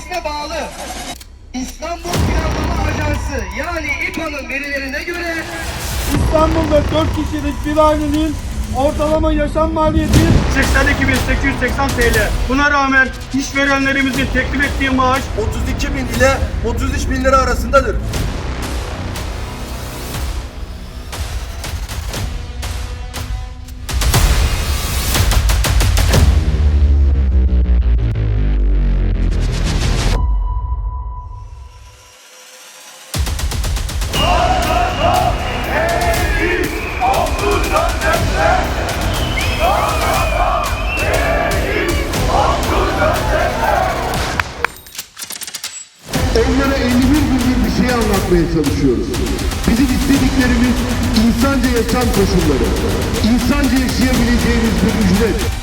tesisine bağlı İstanbul Planlama Ajansı yani İPA'nın verilerine göre İstanbul'da 4 kişilik bir ailenin ortalama yaşam maliyeti 82.880 TL. Buna rağmen işverenlerimizin teklif ettiği maaş 32.000 ile 33.000 lira arasındadır. Onlara 51 gündür bir şey anlatmaya çalışıyoruz. Bizim istediklerimiz insanca yaşam koşulları. insanca yaşayabileceğimiz bir ücret.